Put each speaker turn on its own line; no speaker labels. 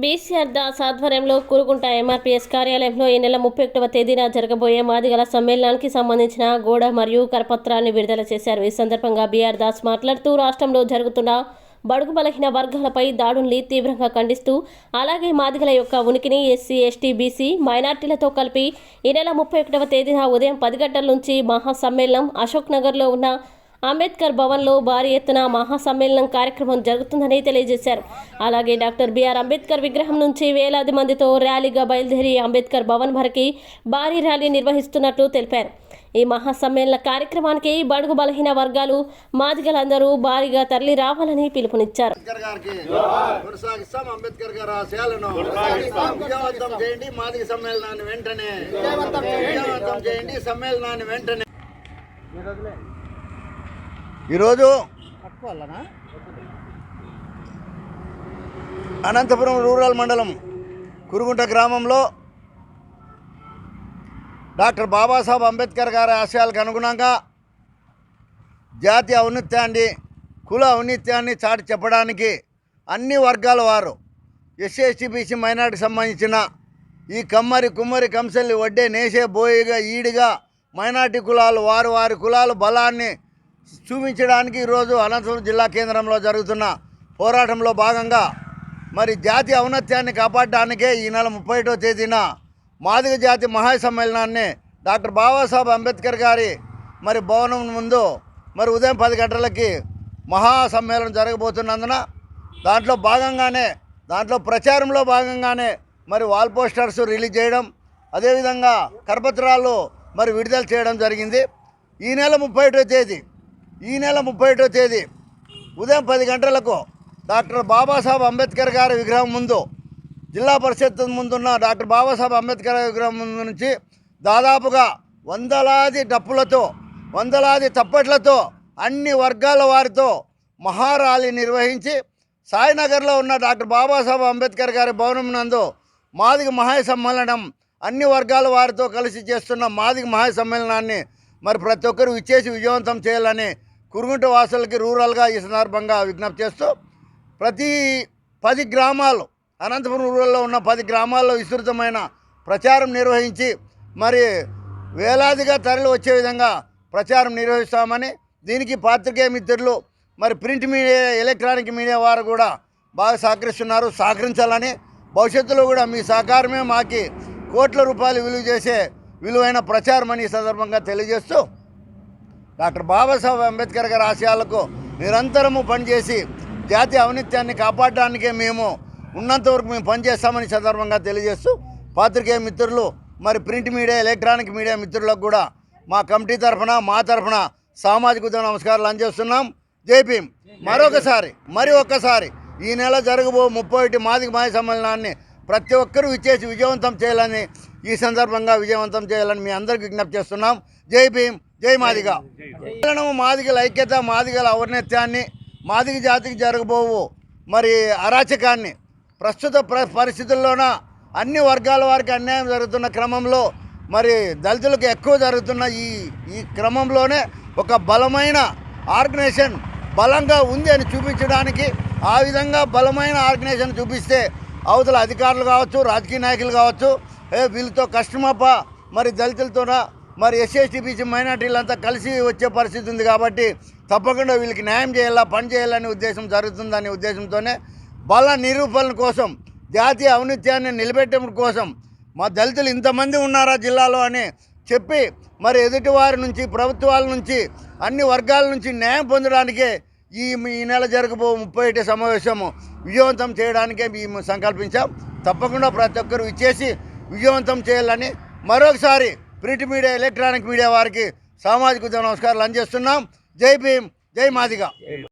BCR Das ఆధ్వర్యంలో Kurugunta MRPS కార్యాలయంలో ఈ నెల ముప్పై ఒకటవ తేదీన జరగబోయే మాదిగల సమ్మేళనానికి సంబంధించిన గోడ మరియు కరపత్రాన్ని విడుదల చేశారు. ఈ సందర్భంగా బీఆర్ దాస్ మాట్లాడుతూ రాష్ట్రంలో జరుగుతున్న బడుగు బలహీన వర్గాలపై దాడుల్ని తీవ్రంగా ఖండిస్తూ అలాగే మాదిగల యొక్క ఉనికిని ఎస్సీ ఎస్టీ బీసీ మైనార్టీలతో కలిపి ఈ నెల ముప్పై ఒకటవ తేదీన ఉదయం పది గంటల నుంచి మహాసమ్మేళనం అశోక్ నగర్లో ఉన్న అంబేద్కర్ భవన్లో భారీ ఎత్తున మహాసమ్మేళనం కార్యక్రమం జరుగుతుందని తెలియజేశారు. అలాగే డాక్టర్ బిఆర్ అంబేద్కర్ విగ్రహం నుంచి వేలాది మందితో ర్యాలీగా బయలుదేరి అంబేద్కర్ భవన్ వరకు భారీ ర్యాలీ నిర్వహిస్తున్నట్లు తెలిపారు. ఈ మహాసమ్మేళన కార్యక్రమానికి బడుగు బలహీన వర్గాలు మాదిగలందరూ భారీగా తరలి రావాలని పిలుపునిచ్చారు.
వెంటనే ఈరోజు అనంతపురం రూరల్ మండలం కురుగుంట గ్రామంలో డాక్టర్ బాబాసాహెబ్ అంబేద్కర్ గారి ఆశయాలకు అనుగుణంగా జాతి ఔన్నత్యాన్ని కుల ఔన్నత్యాన్ని చాటి చెప్పడానికి అన్ని వర్గాల వారు ఎస్సీ ఎస్టీ బీసీ మైనార్టీకి సంబంధించిన ఈ కమ్మరి కుమ్మరి కంసల్ని వడ్డే నేసే బోయిగా ఈడిగా మైనార్టీ కులాలు వారు వారి కులాల బలాన్ని చూపించడానికి ఈరోజు అనంతపురం జిల్లా కేంద్రంలో జరుగుతున్న పోరాటంలో భాగంగా మరి జాతి ఔన్నత్యాన్ని కాపాడడానికే ఈ నెల ముప్పై ఒకటో తేదీన మాదిగ జాతి మహాసమ్మేళనాన్ని డాక్టర్ బాబాసాహెబ్ అంబేద్కర్ గారి మరి భవనం ముందు మరి ఉదయం పది గంటలకి మహాసమ్మేళనం జరగబోతున్నందున దాంట్లో భాగంగానే దాంట్లో ప్రచారంలో భాగంగానే మరి వాల్ పోస్టర్స్ రిలీజ్ చేయడం అదేవిధంగా కరపత్రాలు మరి విడుదల చేయడం జరిగింది. ఈ నెల ముప్పై తేదీ ఈ నెల ముప్పై ఒకటో తేదీ ఉదయం పది గంటలకు డాక్టర్ బాబాసాహెబ్ అంబేద్కర్ గారి విగ్రహం ముందు జిల్లా పరిషత్ ముందున్న డాక్టర్ బాబాసాహెబ్ అంబేద్కర్ విగ్రహం ముందు నుంచి దాదాపుగా వందలాది డప్పులతో వందలాది తప్పట్లతో అన్ని వర్గాల వారితో మహారాలి నిర్వహించి సాయినగర్లో ఉన్న డాక్టర్ బాబాసాహెబ్ అంబేద్కర్ గారి భవనం నందు మాదిగ మహాసమ్మేళనం అన్ని వర్గాల వారితో కలిసి చేస్తున్న మాదిగ మహాసమ్మేళనాన్ని మరి ప్రతి ఒక్కరు ఇచ్చేసి విజయవంతం చేయాలని కురుగుంట వాసులకి రూరల్గా ఈ సందర్భంగా విజ్ఞప్తి చేస్తూ ప్రతి పది గ్రామాలు అనంతపురం రూరల్లో ఉన్న పది గ్రామాల్లో విస్తృతమైన ప్రచారం నిర్వహించి మరి వేలాదిగా తరలి వచ్చే విధంగా ప్రచారం నిర్వహిస్తామని దీనికి పాత్రికేయ మిత్రులు మరి ప్రింట్ మీడియా ఎలక్ట్రానిక్ మీడియా వారు కూడా బాగా సహకరిస్తున్నారు సహకరించాలని భవిష్యత్తులో కూడా మీ సహకారమే మాకి కోట్ల రూపాయలు విలువ చేసే విలువైన ప్రచారం అని ఈ సందర్భంగా తెలియజేస్తూ డాక్టర్ బాబాసాహెబ్ అంబేద్కర్ గారి ఆశయాలకు నిరంతరము పనిచేసి జాతి ఔన్నత్యాన్ని కాపాడడానికే మేము ఉన్నంత వరకు మేము పనిచేస్తామని సందర్భంగా తెలియజేస్తూ పాత్రికేయ మిత్రులు మరి ప్రింట్ మీడియా ఎలక్ట్రానిక్ మీడియా మిత్రులకు కూడా మా కమిటీ తరఫున మా తరఫున సామాజిక ఉద్యమ నమస్కారాలు అందజేస్తున్నాం. జై మరొకసారి మరి ఒక్కసారి ఈ నెల జరగబో ముప్పై ఒకటి మాదిక మాయ సమ్మేళనాన్ని ప్రతి ఒక్కరూ ఇచ్చేసి విజయవంతం చేయాలని ఈ సందర్భంగా విజయవంతం చేయాలని మీ అందరికీ విజ్ఞప్తి చేస్తున్నాం. జై భీమ్. జై మాదిగ. సమ్మేళనము మాదిగల ఐక్యత మాదిగల ఔన్నత్యాన్ని మాదిగ జాతికి జరగబోవు మరి అరాచకాన్ని. ప్రస్తుత ప్ర పరిస్థితుల్లోన అన్ని వర్గాల వారికి అన్యాయం జరుగుతున్న క్రమంలో మరి దళితులకు ఎక్కువ జరుగుతున్న ఈ ఈ క్రమంలోనే ఒక బలమైన ఆర్గనైజేషన్ బలంగా ఉంది అని చూపించడానికి ఆ విధంగా బలమైన ఆర్గనైజేషన్ చూపిస్తే అవతల అధికారులు కావచ్చు రాజకీయ నాయకులు కావచ్చు ఏ వీళ్ళతో కష్టమప్ప మరి దళితులతోన మరి ఎస్సీ బీసీ మైనార్టీలంతా కలిసి వచ్చే పరిస్థితి ఉంది కాబట్టి తప్పకుండా వీళ్ళకి న్యాయం చేయాలా పని చేయాలనే ఉద్దేశం జరుగుతుందనే ఉద్దేశంతోనే బల నిరూపణ కోసం జాతీయ ఔన్నత్యాన్ని నిలబెట్టడం కోసం మా దళితులు ఇంతమంది ఉన్నారా జిల్లాలో అని చెప్పి మరి ఎదుటివారి నుంచి ప్రభుత్వాల నుంచి అన్ని వర్గాల నుంచి న్యాయం పొందడానికే ఈ ఈ నెల జరగబో ముప్పై ఒకటి సమావేశము విజయవంతం చేయడానికే మేము సంకల్పించాం. తప్పకుండా ప్రతి ఒక్కరు ఇచ్చేసి విజయవంతం చేయాలని మరొకసారి ప్రింట్ మీడియా ఎలక్ట్రానిక్ మీడియా వారికి సామాజిక నమస్కారాలు అందిస్తున్నాం. జై భీమ్ జై మాదిగా.